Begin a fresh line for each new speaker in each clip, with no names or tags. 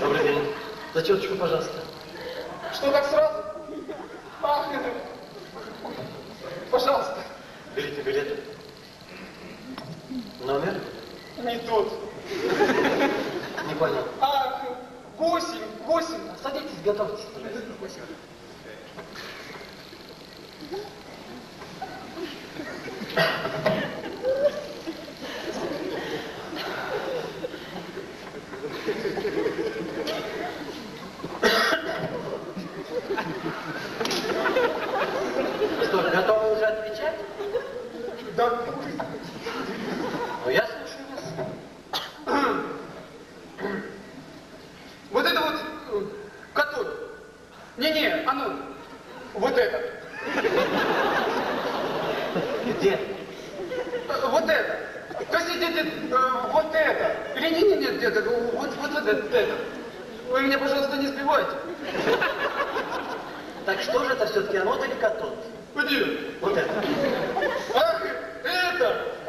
Добрый день. Зачеточку, пожалуйста.
Что так сразу? Ах, это... Пожалуйста,
Берите билет. Номер?
не тот.
Не понял.
Ах, восемь, восемь.
Садитесь, готовьтесь.
Да,
Ну, я слушаю вас.
вот это вот, э, который. Не-не, а ну, вот это.
Где?
Э, Вот это. То есть, это, э, вот это. Или не, не, нет, это, вот, вот, вот это. Вы меня, пожалуйста, не сбивайте.
Так что же это все-таки анод или катод?
Где?
Вот это.
Это!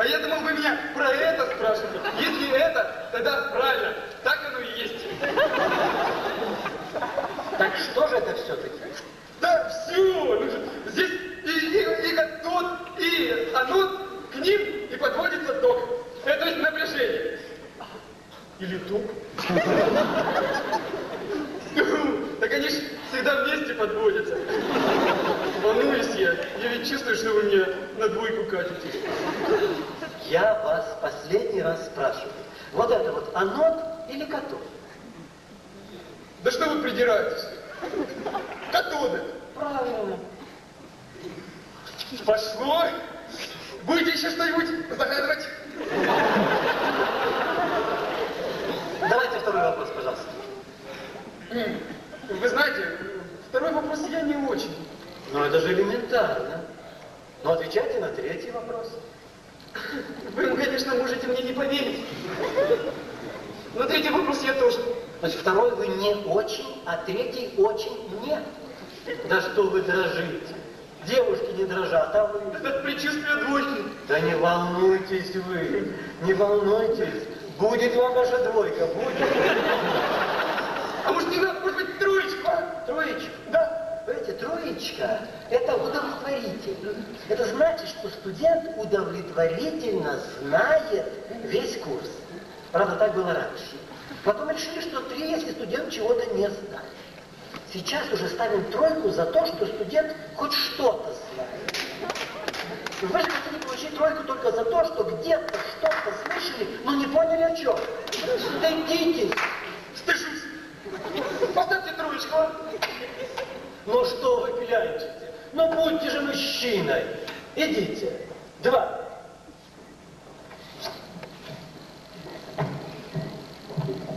А я думал, вы меня про это спрашиваете. Если это, тогда правильно. Так оно и есть.
Так что же это все-таки?
Да все! Здесь и, и, и катод, и анод к ним и подводится ток. Это то есть напряжение. Или ток. Так они ж всегда вместе подводятся. Волнуюсь я. Я ведь чувствую, что вы мне на двойку катитесь.
Я вас последний раз спрашиваю. Вот это вот анод или катод?
Да что вы придираетесь? Катоды.
Правильно.
Пошло. Будете еще что-нибудь загадывать?
Давайте второй вопрос, пожалуйста.
Вы знаете, второй вопрос я не очень.
Ну это же элементарно. Ну отвечайте на третий вопрос.
Вы, конечно, можете мне не поверить. Но третий вопрос я тоже.
Значит, второй вы не очень, а третий очень нет. Да что вы дрожите? Девушки не дрожат, а вы...
Это предчувствие двойки.
Да не волнуйтесь вы, не волнуйтесь. Будет вам ваша двойка, будет.
А может не надо, может быть, троечку? а?
Троечка.
Да.
Понимаете, троечка – это Это значит, что студент удовлетворительно знает весь курс. Правда, так было раньше. Потом решили, что три, если студент чего-то не знает. Сейчас уже ставим тройку за то, что студент хоть что-то знает. Вы же хотите получить тройку только за то, что где-то что-то слышали, но не поняли о чем. Стыдитесь.
Стыжусь. Поставьте троечку.
Ну что вы клянчите? Ну будьте же мужчиной. Идите. Два.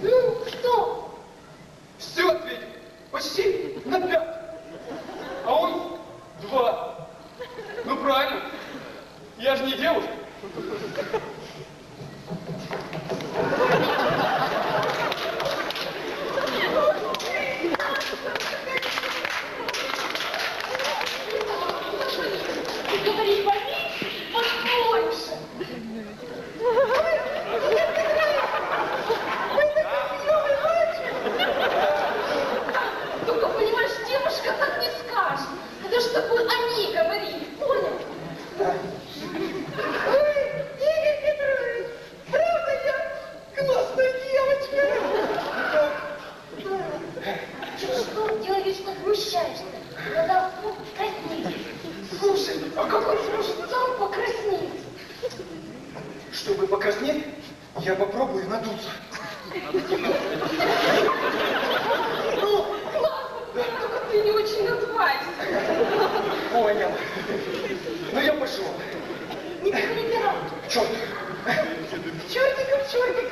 Ну, что? Все ответил. Почти на пять. А он два. Ну, правильно. Я же не девушка.
Ты говоришь поменьше, побольше. Только понимаешь, девушка так не скажет. Это же такой они говорит, понял?
Ой, Игорь Петрович, правда я классная девочка?
Что, делай вид, что смущаешься. Надо краснеть.
Слушай, а как он сможет?
Сам покраснеть.
Чтобы покраснеть, я попробую надуться.
Ну, классно. Только ты не очень надувайся.
Понял. Ну я пошел.
Не перебирай.
Черт.
Чертиков, чертиков.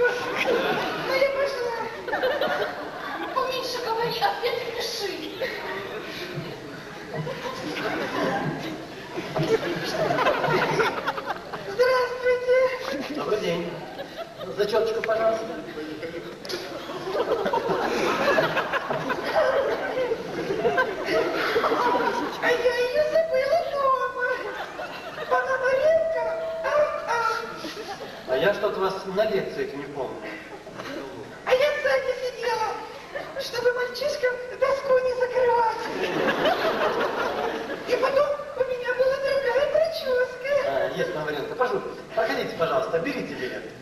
что-то
вас
на лекциях не помню.
А я
сзади зале сидела, чтобы мальчишкам доску не закрывать.
И потом у меня была
другая прическа. А, есть там варианты. Проходите, пожалуйста, берите билет.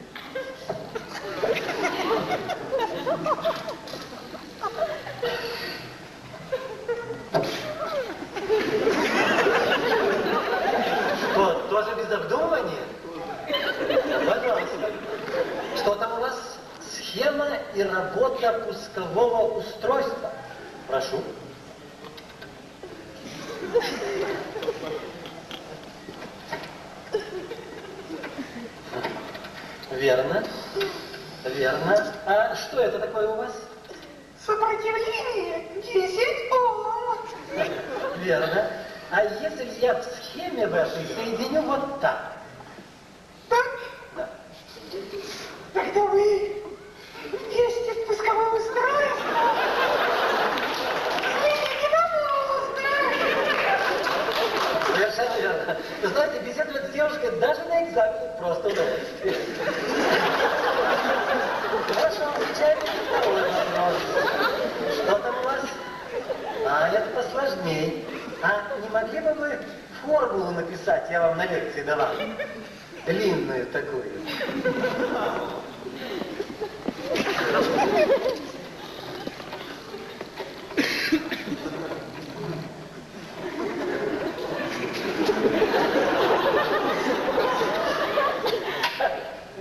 И работа пускового устройства. Прошу. Верно. Верно. А что это такое у вас?
Сопротивление 10 Ом.
Верно. А если я в схеме в этой соединю вот? Так, Да.
тогда вы вместе в пусковом устройстве. Слышите, на
Совершенно верно. Вы знаете, беседовать с девушкой даже на экзамене просто удовольствие. Хорошо, отвечаем на второй вопрос. Что там у вас? А, это посложнее. А не могли бы вы формулу написать, я вам на лекции давал? Длинную такую.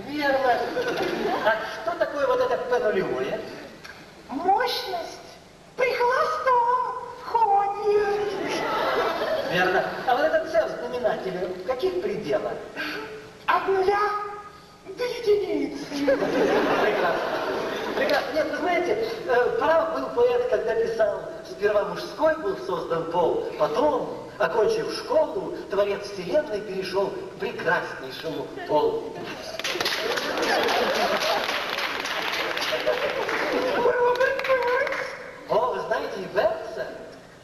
Верно. А что такое вот это П нулевое?
Мощность при холостом ходе.
Верно. А вот это С в знаменателе в каких пределах?
От нуля до единицы.
Прекрасно. Прекрасно. Нет, вы знаете, э, прав был поэт, когда писал, сперва мужской был создан пол, потом, окончив школу, творец вселенной перешел к прекраснейшему полу. О, вы знаете?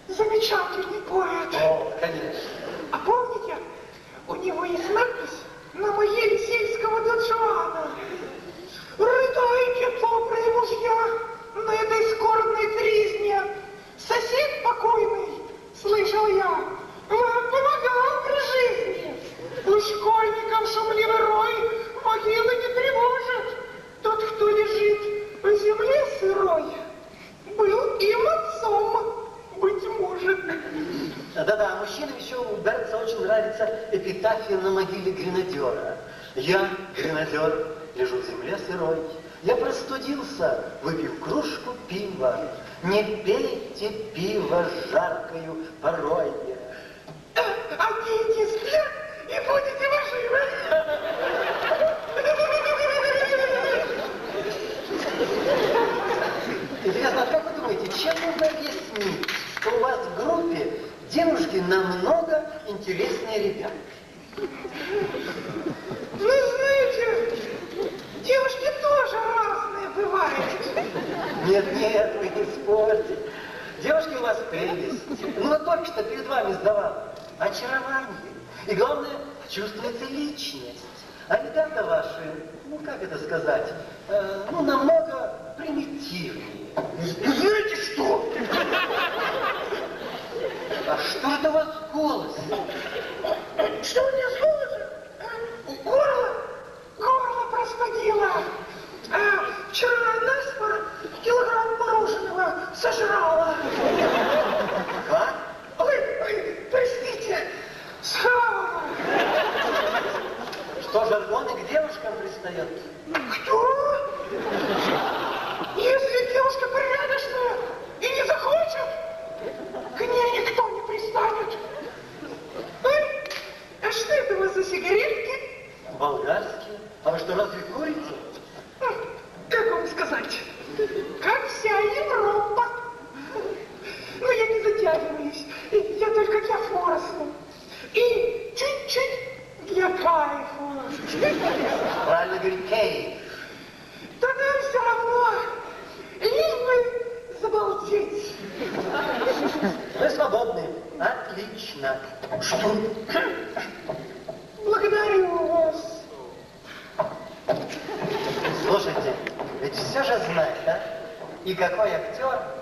Замечательный поэт.
О, конечно.
А помните, у него есть надпись на могиле сельского донжуана. Рыдайте, добрые мужья, на этой скорбной тризне. Сосед покойный, слышал я, вам помогал при жизни. У школьников шумливый рой могилы не тревожит. Тот, кто лежит в земле сырой, был им отцом, быть может.
Да-да, мужчинам еще у Бернса очень нравится эпитафия на могиле гренадера. Я, гренадер, лежу в земле сырой. Я простудился, выпив кружку пива. Не пейте пиво жаркою порой.
Оденьте спирт и будете вы
Интересно, а как вы можно объяснить, что у вас в группе девушки намного интереснее ребят?
Вы знаете, девушки тоже разные бывают.
Нет, нет, вы не спорьте. Девушки у вас прелесть. Ну, только что перед вами сдавал. Очарование. И главное, чувствуется личность. А ребята ваши, ну, как это сказать, э, ну, намного примитивнее.
Знаете что?
А что это у вас голос?
Что у меня с? Горло? Горло простудило. А, вчера наспор килограмм мороженого сожрала.
Как?
Ой, ой, простите. Срала.
Что жаргоны к девушкам пристает?
Кто? Если девушка порядочная и не захочет, к ней никто не пристанет. Ой, а что это у вас за сигаретки?
Болгарские? А вы что, разве курите?
М, Как вам сказать? Как вся Европа. Но затягиваюсь. Я только для форса. И чуть-чуть для кайфа.
Правильно говорит Кей.
Тогда все равно, лишь бы забалдеть.
Вы свободны. Отлично. Что?
Благодарю вас.
Слушайте, ведь все же знает, да? И какой актер?